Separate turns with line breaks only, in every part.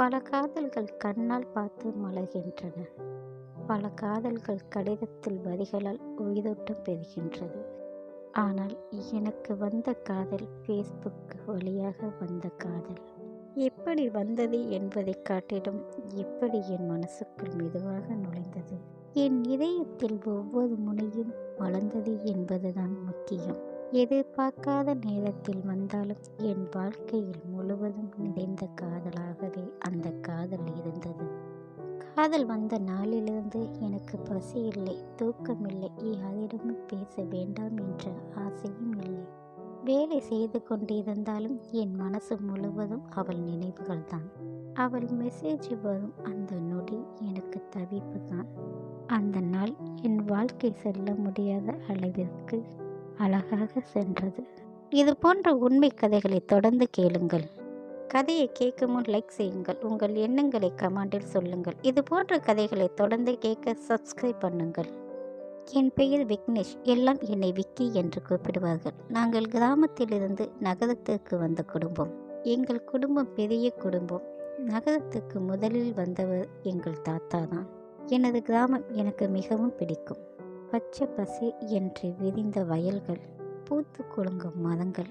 பல காதல்கள் கண்ணால் பார்த்து மலர்கின்றன. பல காதல்கள் கடிதத்தில் வரிகளால் உயிரோட்டம் பெறுகின்றது ஆனால் எனக்கு வந்த காதல் ஃபேஸ்புக் வழியாக வந்த காதல். எப்படி வந்தது என்பதை காட்டிலும் எப்படி என் மனசுக்குள் மெதுவாக நுழைந்தது? என் இதயத்தில் ஒவ்வொரு முனையும் வளர்ந்தது என்பதுதான் முக்கியம். எதிர்பார்க்காத நேரத்தில் வந்தாலும் என் வாழ்க்கையில் முழுவதும் நிறைந்த காதலாகவே அந்த காதல் இருந்தது. காதல் வந்த நாளிலிருந்து எனக்கு பசி இல்லை தூக்கமில்லை யாரிடமும் பேச வேண்டாம் என்ற ஆசையும் இல்லை. வேலை செய்து கொண்டிருந்தாலும் என் மனசு முழுவதும் அவள் நினைவுகள் தான். அவள் மெசேஜ் வரும் அந்த நொடி எனக்கு தவிப்பு தான் அந்த நாள் என் வாழ்க்கை செல்ல முடியாத அளவிற்கு அழகாக சென்றது. இது போன்ற உண்மை கதைகளை தொடர்ந்து கேளுங்கள். கதையை கேட்கும் முன் லைக் செய்யுங்கள். உங்கள் எண்ணங்களை கமெண்டில் சொல்லுங்கள். இது போன்ற கதைகளை தொடர்ந்து கேட்க சப்ஸ்கிரைப் பண்ணுங்கள். என் பெயர் விக்னேஷ். எல்லாம் என்னை விக்கி என்று கூப்பிடுவார்கள். நாங்கள் கிராமத்திலிருந்து நகரத்திற்கு வந்த குடும்பம். எங்கள் குடும்பம் பெரிய குடும்பம். நகரத்துக்கு முதலில் வந்தவர் எங்கள் தாத்தா தான். எனது கிராமம் எனக்கு மிகவும் பிடிக்கும். பச்சை பசே என்று விரிந்த வயல்கள் பூத்து குலுங்கும் மரங்கள்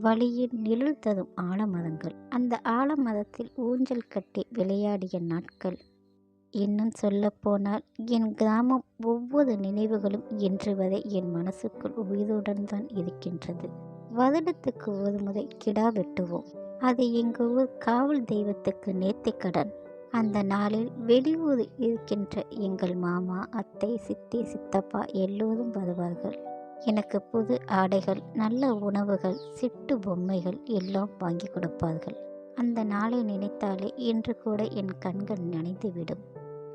வழியில் நிழல் தரும் ஆலமரங்கள் அந்த ஆலமரத்தில் ஊஞ்சல் கட்டி விளையாடிய நாட்கள். இன்னும் சொல்லப்போனால் என் கிராமம் ஒவ்வொரு நினைவுகளும் இன்று வரை என் மனசுக்குள் உயிருடன் தான் இருக்கின்றது. வருடத்துக்கு ஒரு முறை கிடா வெட்டுவோம். அது எங்கள் ஊர் காவல் தெய்வத்துக்கு நேர்த்திக்கடன் அந்த நாளில் வெளியூர் இருக்கின்ற எங்கள் மாமா அத்தை சித்தி சித்தப்பா எல்லோரும் வருவார்கள். எனக்கு புது ஆடைகள் நல்ல உணவுகள் சிட்டு பொம்மைகள் எல்லாம் வாங்கி கொடுப்பார்கள். அந்த நாளை நினைத்தாலே இன்று கூட என் கண்கள் நனைந்துவிடும்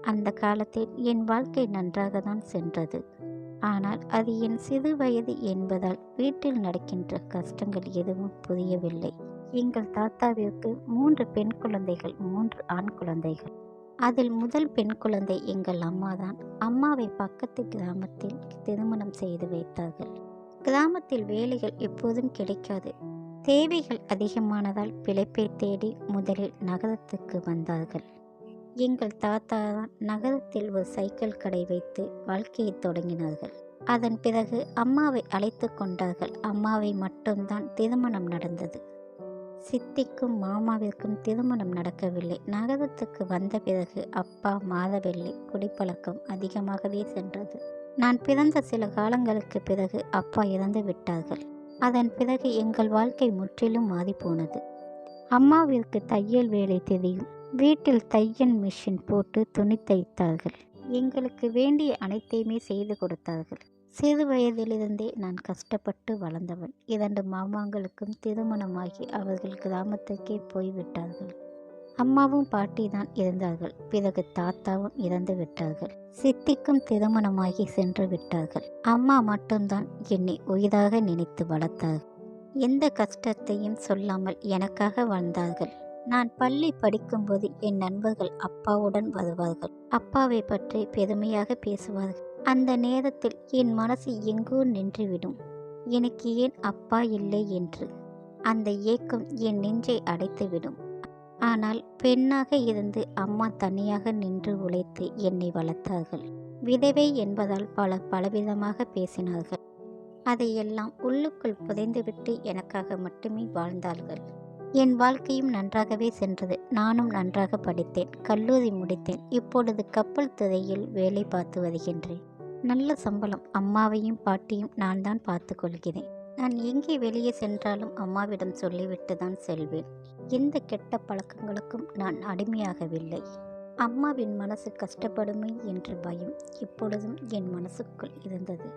அந்த காலத்தில் என் வாழ்க்கை நன்றாக தான் சென்றது. ஆனால் அது என் சிறு வயது என்பதால் வீட்டில் நடக்கின்ற கஷ்டங்கள் எதுவும் புரியவில்லை. எங்கள் தாத்தாவிற்கு மூன்று பெண் குழந்தைகள் மூன்று ஆண் குழந்தைகள். அதில் முதல் பெண் குழந்தை எங்கள் அம்மாதான். அம்மாவை பக்கத்து கிராமத்தில் திருமணம் செய்து வைத்தார்கள். கிராமத்தில் வேலைகள் எப்போதும் கிடைக்காது. தேவைகள் அதிகமானதால் பிழைப்பை தேடி முதலில் நகரத்துக்கு வந்தார்கள். எங்கள் தாத்தா தான் நகரத்தில் ஒரு சைக்கிள் கடை வைத்து வாழ்க்கையை தொடங்கினார்கள். அதன் பிறகு அம்மாவை அழைத்து கொண்டார்கள். அம்மாவை மட்டும்தான் திருமணம் நடந்தது. சித்திக்கும் மாமாவிற்கும் திருமணம் நடக்கவில்லை. நகரத்துக்கு வந்த பிறகு அப்பா மாதவில்லை குடிப்பழக்கம் அதிகமாகவே சென்றது. நான் பிறந்த சில காலங்களுக்கு பிறகு அப்பா இறந்து விட்டார்கள். அதன் பிறகு எங்கள் வாழ்க்கை முற்றிலும் மாறிப்போனது. அம்மாவிற்கு தையல் வேலை தெரியும். வீட்டில் தையல் மிஷின் போட்டு துணி தைத்தார்கள். எங்களுக்கு வேண்டிய அனைத்தையுமே செய்து கொடுத்தார்கள். சிறு வயதிலிருந்தே நான் கஷ்டப்பட்டு வளர்ந்தவன். இரண்டு மாமாங்களுக்கும் திருமணமாகி அவர்கள் கிராமத்துக்கே போய்விட்டார்கள். அம்மாவும் பாட்டி தான் இருந்தார்கள். பிறகு தாத்தாவும் இறந்து விட்டார்கள். சித்திக்கும் திருமணமாகி சென்று விட்டார்கள். அம்மா மட்டும்தான் என்னை உயிராக நினைத்து வளர்த்தார்கள் எந்த கஷ்டத்தையும் சொல்லாமல் எனக்காக வாழ்ந்தார்கள். நான் பள்ளி படிக்கும்போது என் நண்பர்கள் அப்பாவுடன் வருவார்கள். அப்பாவை பற்றி பெருமையாக பேசுவார்கள். அந்த நேரத்தில் என் மனசு எங்கோ நின்றுவிடும். எனக்கு ஏன் அப்பா இல்லை என்று. அந்த ஏக்கம் என் நெஞ்சை அடைத்துவிடும். ஆனால் பெண்ணாக இருந்து அம்மா தனியாக நின்று உழைத்து என்னை வளர்த்தார்கள். விதவை என்பதால் பல பலவிதமாக பேசினார்கள். அதையெல்லாம் உள்ளுக்குள் புதைந்துவிட்டு எனக்காக மட்டுமே வாழ்ந்தார்கள். என் வாழ்க்கையும் நன்றாகவே சென்றது. நானும் நன்றாக படித்தேன். கல்லூரி முடித்தேன். இப்பொழுது கப்பல் துறையில் வேலை பார்த்து வருகின்றேன். நல்ல சம்பளம் அம்மாவையும் பாட்டியும் நான் தான் பார்த்து கொள்கிறேன் நான் எங்கே வெளியே சென்றாலும் அம்மாவிடம் சொல்லிவிட்டு தான் செல்வேன். எந்த கெட்ட பழக்கங்களுக்கும் நான் அடிமையாகவில்லை. அம்மாவின் மனசு கஷ்டப்படுமே என்ற பயம் இப்பொழுதும் என் மனசுக்குள் இருந்தது.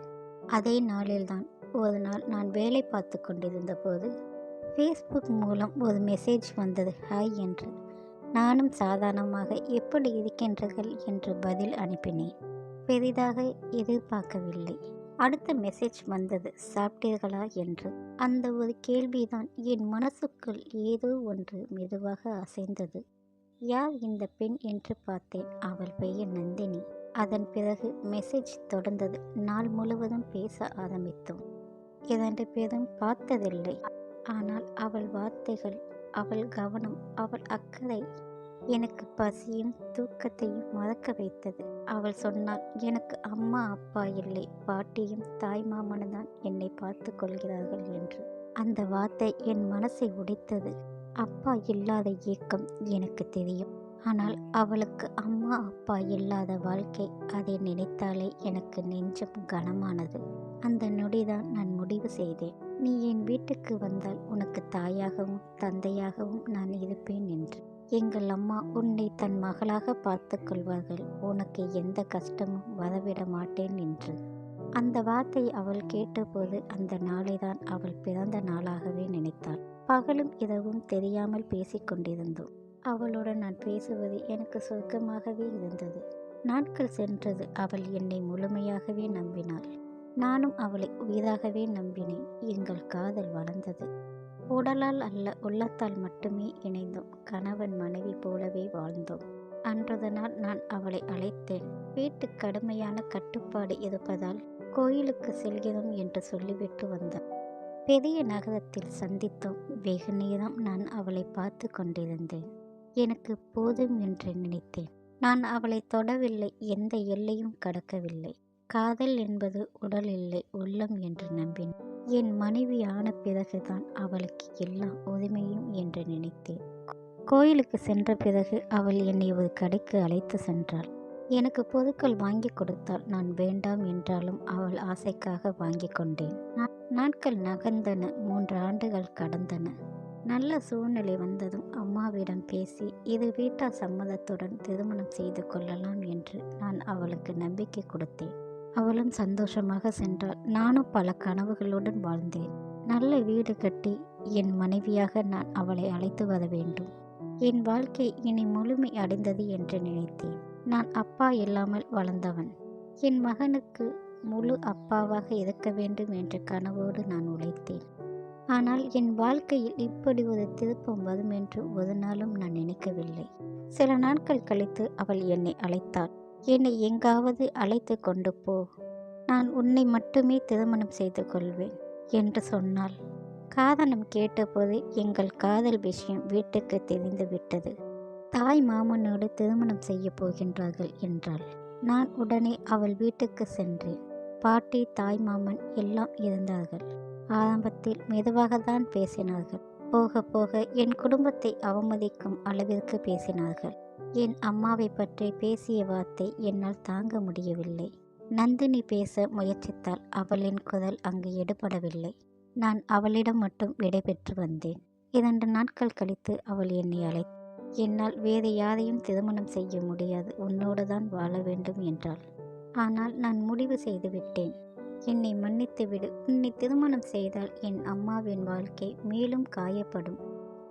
அதே நாளில்தான் ஒரு நாள் நான் வேலை பார்த்து கொண்டிருந்த போது ஃபேஸ்புக் மூலம் ஒரு மெசேஜ் வந்தது. ஹாய் என்று. நானும் சாதாரணமாக எப்படி இருக்கின்றீர்கள்? என்று பதில் அனுப்பினேன். பெரிதாக எதிர்பார்க்கவில்லை. அடுத்த மெசேஜ் வந்தது சாப்பிட்டீர்களா? என்று. அந்த ஒரு கேள்விதான் என் மனசுக்குள் ஏதோ ஒன்று மெதுவாக அசைந்தது. யார் இந்த பெண்? என்று பார்த்தேன் அவள் பெயர் நந்தினி. அதன் பிறகு மெசேஜ் தொடர்ந்தது நாள் முழுவதும் பேச ஆரம்பித்தோம். இரண்டு பேரும் பார்த்ததில்லை. ஆனால் அவள் வார்த்தைகள் அவள் கவனம் அவள் அக்கறை எனக்கு பசியும் தூக்கத்தையும் மறக்க வைத்தது. அவள் சொன்னாள் எனக்கு அம்மா அப்பா இல்லை. பாட்டியும் தாய் மாமனும் தான் என்னை பார்த்து கொள்கிறார்கள் என்று. அந்த வார்த்தை என் மனசை உடைத்தது. அப்பா இல்லாத ஏக்கம் எனக்கு தெரியும். ஆனால் அவளுக்கு அம்மா அப்பா இல்லாத வாழ்க்கை அதை நினைத்தாலே எனக்கு நெஞ்சம் கனமானது. அந்த நொடிதான் நான் முடிவு செய்தேன். நீ என் வீட்டுக்கு வந்தால் உனக்கு தாயாகவும் தந்தையாகவும் நான் இருப்பேன் என்று. எங்கள் அம்மா உன்னை தன் மகளாக பார்த்து கொள்வார்கள் உனக்கு எந்த கஷ்டமும் வரவிட மாட்டேன் என்று. அந்த வார்த்தை அவள் கேட்டபோது அந்த நாளைதான் அவள் பிறந்த நாளாகவே நினைத்தாள். பகலும் இரவும் தெரியாமல் பேசிக் கொண்டிருந்தோம். அவளுடன் நான் பேசுவது எனக்கு சொர்க்கமாகவே இருந்தது. நாட்கள் சென்றது அவள் என்னை முழுமையாகவே நம்பினாள். நானும் அவளை உயிராகவே நம்பினேன். எங்கள் காதல் வளர்ந்தது. உடலால் அல்ல உள்ளத்தால் மட்டுமே இணைந்தோம். கணவன் மனைவி போலவே வாழ்ந்தோம். அன்றதனால் நான் அவளை அழைத்தேன். வீட்டு கடுமையான கட்டுப்பாடு இருப்பதால் கோயிலுக்கு செல்கிறோம் என்று சொல்லிவிட்டு வந்தேன் பெரிய நகரத்தில் சந்தித்தோம். வெகு நேரம் நான் அவளை பார்த்து கொண்டிருந்தேன். எனக்கு போதும் என்று நினைத்தேன். நான் அவளை தொடவில்லை. எந்த எல்லையும் கடக்கவில்லை. காதல் என்பது உடல் இல்லை உள்ளம் என்று நம்பினேன். என் மனைவி ஆன பிறகுதான் அவளுக்கு எல்லா உரிமையும் என்று நினைத்தேன். கோயிலுக்கு சென்ற பிறகு அவள் என்னை ஒரு கடைக்கு அழைத்து சென்றாள். எனக்கு பொருட்கள் வாங்கி கொடுத்தால் நான் வேண்டாம் என்றாலும் அவள் ஆசைக்காக வாங்கி கொண்டேன். நாட்கள் நகர்ந்தன மூன்று ஆண்டுகள் கடந்தன. நல்ல சூழ்நிலை வந்ததும் அம்மாவிடம் பேசி இது வீட்டார் சம்மதத்துடன் திருமணம் செய்து கொள்ளலாம் என்று நான் அவளுக்கு நம்பிக்கை கொடுத்தேன். அவளும் சந்தோஷமாக சென்றாள். நானும் பல கனவுகளுடன் வாழ்ந்தேன். நல்ல வீடு கட்டி என் மனைவியாக நான் அவளை அழைத்து வர வேண்டும். என் வாழ்க்கை இனி முழுமை அடைந்தது என்று நினைத்தேன். நான் அப்பா இல்லாமல் வளர்ந்தவன். என் மகனுக்கு முழு அப்பாவாக இருக்க வேண்டும் என்ற கனவோடு நான் உழைத்தேன். ஆனால் என் வாழ்க்கையில் இப்படி ஒரு திருப்பம் வரும் என்று ஒரு நாளும் நான் நினைக்கவில்லை. சில நாட்கள் கழித்து அவள் என்னை அழைத்தாள். என்னை எங்காவது அழைத்து கொண்டு போ. நான் உன்னை மட்டுமே திருமணம் செய்து கொள்வேன் என்று சொன்னாள். காதனம் கேட்டபோது எங்கள் காதல் விஷயம் வீட்டுக்கு தெரிந்து விட்டது. தாய் மாமனோடு திருமணம் செய்ய போகின்றார்கள் என்றாள். நான் உடனே அவள் வீட்டுக்கு சென்றேன். பாட்டி தாய் மாமன் எல்லாம் இருந்தார்கள். ஆரம்பத்தில் மெதுவாகத்தான் பேசினார்கள். போக போக என் குடும்பத்தை அவமதிக்கும் அளவிற்கு பேசினார்கள். என் அம்மாவை பற்றி பேசிய வார்த்தை என்னால் தாங்க முடியவில்லை. நந்தினி பேச முயற்சித்தால் அவளின் குரல் அங்கு எடுபடவில்லை. நான் அவளிடம் மட்டும் விடைபெற்று வந்தேன். இரண்டு நாட்கள் கழித்து அவள் என்னை அழை என்னால் வேறு யாரையும் திருமணம் செய்ய முடியாது. உன்னோடு தான் வாழ வேண்டும் என்றாள். ஆனால் நான் முடிவு செய்துவிட்டேன் என்னை மன்னித்துவிடு உன்னை திருமணம் செய்தால் என் அம்மாவின் வாழ்க்கை மேலும் காயப்படும்.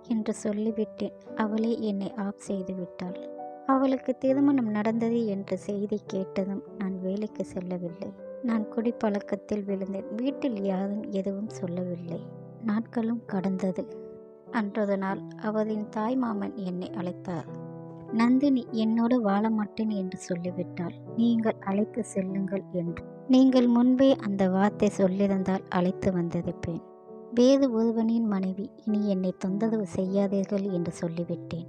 என்று சொல்லிவிட்டேன் அவளே என்னை ஆஃப் செய்து விட்டாள் அவளுக்கு திருமணம் நடந்தது என்ற செய்தி கேட்டதும் நான் வேலைக்கு செல்லவில்லை. நான் குடிப்பழக்கத்தில் விழுந்தேன். வீட்டில் யாரும் எதுவும் சொல்லவில்லை. நாட்களும் கடந்தது. அன்றது நாள் அவரின் தாய் மாமன் என்னை அழைத்தார். நந்தினி என்னோடு வாழ மாட்டேன் என்று சொல்லிவிட்டாள். நீங்கள் அழைத்து செல்லுங்கள் என்று. நீங்கள் முன்பே அந்த வார்த்தை சொல்லியிருந்தால் அழைத்து வந்திருப்பேன் வேறு ஒருவனின் மனைவி இனி என்னை தொந்தரவு செய்யாதீர்கள் என்று சொல்லிவிட்டேன்.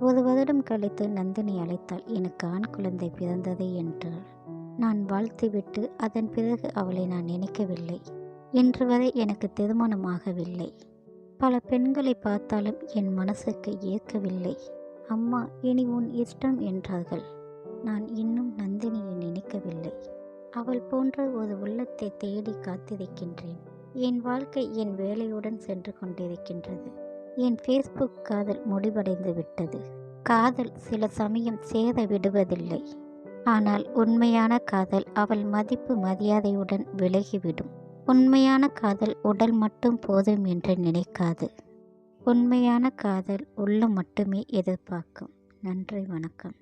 ஒரு வருடம் கழித்து நந்தினி அழைத்தால் எனக்கு ஆண் குழந்தை பிறந்தது என்றாள். நான் வாழ்த்துவிட்டு அதன் பிறகு அவளை நான் நினைக்கவில்லை. இன்று வரை எனக்கு திருமணமாகவில்லை. பல பெண்களை பார்த்தாலும் என் மனசுக்கு ஏற்கவில்லை. அம்மா இனி உன் இஷ்டம் என்றார்கள். நான் இன்னும் நந்தினியை நினைக்கவில்லை. அவள் போன்ற ஒரு உள்ளத்தை தேடி காத்திருக்கின்றேன். என் வாழ்க்கை என் வேலையுடன் சென்று கொண்டிருக்கின்றது. என் ஃபேஸ்புக் காதல் முடிவடைந்து விட்டது. காதல் சில சமயம் சேத விடுவதில்லை. ஆனால் உண்மையான காதல் அவள் மதிப்பு மரியாதையுடன் விலகிவிடும். உண்மையான காதல் உடல் மட்டும் போதும் என்று நினைக்காது. உண்மையான காதல் உள்ளம் மட்டுமே எதிர்பார்க்கும். நன்றி வணக்கம்.